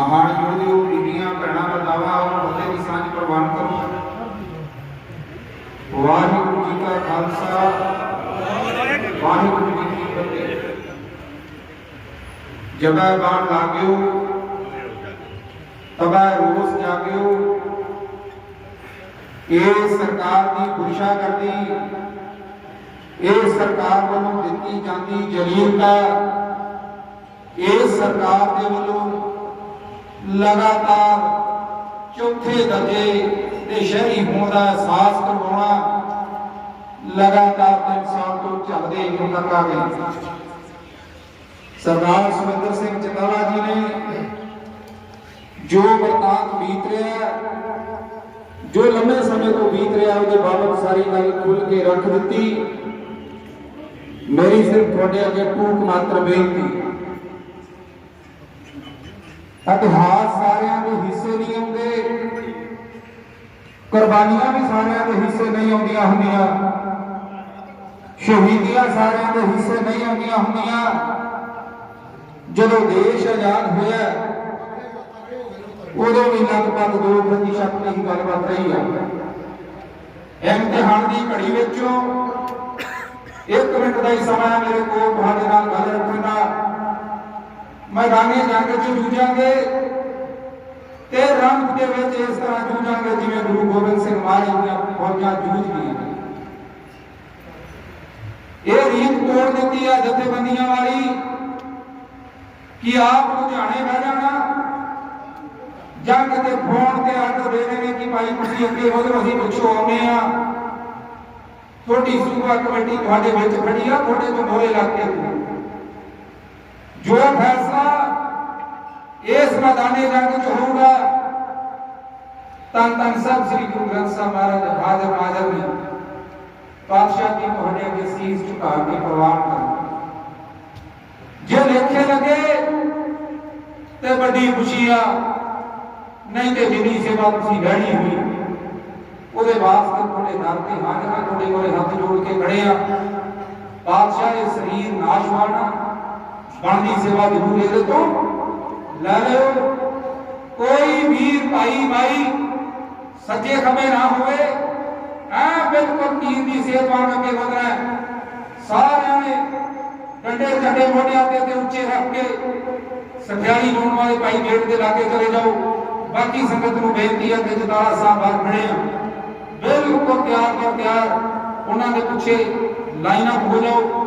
ਮਹਾਨ ਯੋਧਿਓ ਬੀਬੀਆਂ ਭੈਣਾਂ ਬਤਾਵਾ ਔਰ ਫਤਿਹ ਦੀ ਸਾਂਝ ਪ੍ਰਵਾਨ ਕਰੋ ਵਾਹਿਗੁਰੂ ਜੀ ਕਾ ਖਾਲਸਾ ਵਾਹਿਗੁਰੂ ਜੀ ਕੀ ਫਤਿਹ ਜਬੈ ਬਾਣ ਲਾਗਿਓ ਤਬੈ ਰੋਸ ਜਾਗਿਓ ਇਹ ਸਰਕਾਰ ਦੀ ਪੁਰਸ਼ਾ ਕਰਦੀ ਇਹ ਸਰਕਾਰ ਵੱਲੋਂ ਦਿੱਤੀ ਜਾਂਦੀ ਜਲੀਲਤਾ ਇਹ ਸਰਕਾਰ ਦੇ ਵੱਲੋਂ ਲਗਾਤਾਰ ਚੌਥੇ ਦਰਜੇ ਦੇ ਸ਼ਹਿਰੀ ਹੋਣ ਦਾ ਅਹਿਸਾਸ ਕਰਵਾਉਣਾ ਲਗਾਤਾਰ ਤਿੰਨ ਸਾਲ ਤੋਂ ਚੱਲਦੇ ਹੁਣ ਤੱਕ ਗਏ ਸਰਦਾਰ ਸੁਰਿੰਦਰ ਸਿੰਘ ਚੰਦਾਲਾ ਜੀ ਨੇ ਜੋ ਵਰਤਾਂਤ ਬੀਤ ਰਿਹਾ ਜੋ ਲੰਮੇ ਸਮੇਂ ਤੋਂ ਬੀਤ ਰਿਹਾ ਉਹਦੇ ਬਾਬਤ ਸਾਰੀ ਗੱਲ ਖੁੱਲ ਕੇ ਰੱਖ ਦਿੱਤੀ। ਮੇਰੀ ਸਿਰਫ ਤੁਹਾਡੇ ਅੱਗੇ ਟੂਕ ਮਾਤਰ ਬੇਨਤੀ। ਇਤਿਹਾਸ ਸਾਰਿਆਂ ਦੇ ਹਿੱਸੇ ਨਹੀਂ ਆਉਂਦੇ। ਕੁਰਬਾਨੀਆਂ ਵੀ ਸਾਰਿਆਂ ਦੇ ਹਿੱਸੇ ਨਹੀਂ ਆਉਂਦੀਆਂ ਹੁੰਦੀਆਂ। ਸ਼ਹੀਦੀਆਂ ਸਾਰਿਆਂ ਦੇ ਹਿੱਸੇ ਨਹੀਂ ਆਉਂਦੀਆਂ ਹੁੰਦੀਆਂ। ਜਦੋਂ ਦੇਸ਼ ਆਜ਼ਾਦ ਹੋਇਆ, ਉਦੋਂ ਵੀ ਲਗਭਗ 2% ਦੀ ਗੱਲਬਾਤ ਰਹੀ ਆ। ਇਮਤਿਹਾਨ ਦੀ ਘੜੀ ਵਿੱਚੋਂ ਇੱਕ ਮਿੰਟ ਦਾ ਹੀ ਸਮਾਂ ਮੇਰੇ ਕੋਲ ਤੁਹਾਡੇ ਨਾਲ ਗੱਲ ਰੱਖਣ ਦਾ ਮੈਦਾਨੇ ਜੰਗ 'ਚ ਜੂਝਾਂਗੇ ਤੇ ਰੰਗ ਦੇ ਵਿੱਚ ਇਸ ਤਰ੍ਹਾਂ ਜੂਝਾਂਗੇ ਜਿਵੇਂ ਗੁਰੂ ਗੋਬਿੰਦ ਸਿੰਘ ਮਹਾਰਾਜ ਦੀਆਂ ਫੌਜਾਂ ਜੂਝ ਗਈਆਂ ਇਹ ਰੀਤ ਤੋੜ ਦਿੱਤੀ ਆ ਜਥੇਬੰਦੀਆਂ ਵਾਲੀ ਕਿ ਆਪ ਲੁਧਿਆਣੇ ਬਹਿ ਜਾਣਾ। ਜੰਗ ਤੇ ਫੋਨ ਤੇ ਆਰਡਰ ਦੇ ਦੇਣੇ ਕਿ ਭਾਈ ਤੁਸੀਂ ਅੱਗੇ ਵਧੋ, ਅਸੀਂ ਪਿੱਛੋਂ ਆਉਨੇ ਆ ਤੁਹਾਡੀ ਸੂਬਾ ਕਮੇਟੀ ਤੁਹਾਡੇ ਵਿੱਚ ਖੜੀ ਆ, ਤੁਹਾਡੇ ਤੋਂ ਮੋਰੇ ਲੱਗ ਕੇ। ਜੋ ਫੈਸਲਾ ਇਸ ਮੈਦਾਨੇ ਜੰਗ ਚ ਹੋਊਗਾ ਤਨ ਤਨ ਸਭ ਸ੍ਰੀ ਗੁਰੂ ਗ੍ਰੰਥ ਸਾਹਿਬ ਮਹਾਰਾਜ, ਹਾਜ਼ਰ ਨਾਜ਼ਰ ਨੇ। ਪਾਤਸ਼ਾਹ ਜੀ ਤੁਹਾਡੇ ਅੱਗੇ ਸੀਸ ਝੁਕਾ ਕੇ ਪ੍ਰਵਾਨ ਕਰੋ। ਜੇ ਲੇਖੇ ਲੱਗੇ ਤੇ ਵੱਡੀ ਖੁਸ਼ੀ ਆ, ਨਹੀਂ ਤੇ ਜਿੰਨੀ ਸੇਵਾ ਤੁਸੀਂ ਲੈਣੀ ਹੋਈ, ਉਹਦੇ ਵਾਸਤੇ ਤੁਹਾਡੇ ਦਰ ਤੇ ਹਾਜ਼ਰ ਹਾਂ ਤੁਹਾਡੇ ਕੋਲੇ ਹੱਥ ਜੋੜ ਕੇ ਖੜੇ ਆ। ਪਾਤਸ਼ਾਹ ਇਹ ਸਰੀਰ ਨਾਸ਼ਵਾਨ ਆ। ਬਣਦੀ ਸੇਵਾ ਜ਼ਰੂਰ ਇਹਦੇ ਤੋਂ ਲੈ ਲਿਓ। ਕੋਈ ਵੀਰ ਭਾਈ ਮਾਈ ਸੱਜੇ ਖੱਬੇ ਨਾ ਹੋਵੇ, ਐ ਬਿਲਕੁਲ ਤੀਰ ਦੀ ਸੇਧ ਵਾਂਗ ਅੱਗੇ ਵਧਣਾ ਸਾਰਿਆਂ ਨੇ ਡੰਡੇ ਝੰਡੇ ਮੋਢਿਆਂ ਤੇ ਤੇ ਉੱਚੇ ਰੱਖ ਕੇ ਸਖਿਆਲੀ ਲਾਉਣ ਵਾਲੇ ਭਾਈ ਗੇਟ ਦੇ ਲਾਗੇ ਚਲੇ ਜਾਓ। ਬਾਕੀ ਸੰਗਤ ਨੂੰ ਬੇਨਤੀ ਹੈ ਕਿ ਜਤਾਲਾ ਸਾਹਿਬ ਬਾਹਰ ਖੜੇ ਆ। ਬਿਲਕੁਲ ਤਿਆਰ ਬਰ ਤਿਆਰ ਉਹਨਾਂ ਦੇ ਪਿੱਛੇ ਲਾਈਨਾਂ ਹੋ ਜਾਓ।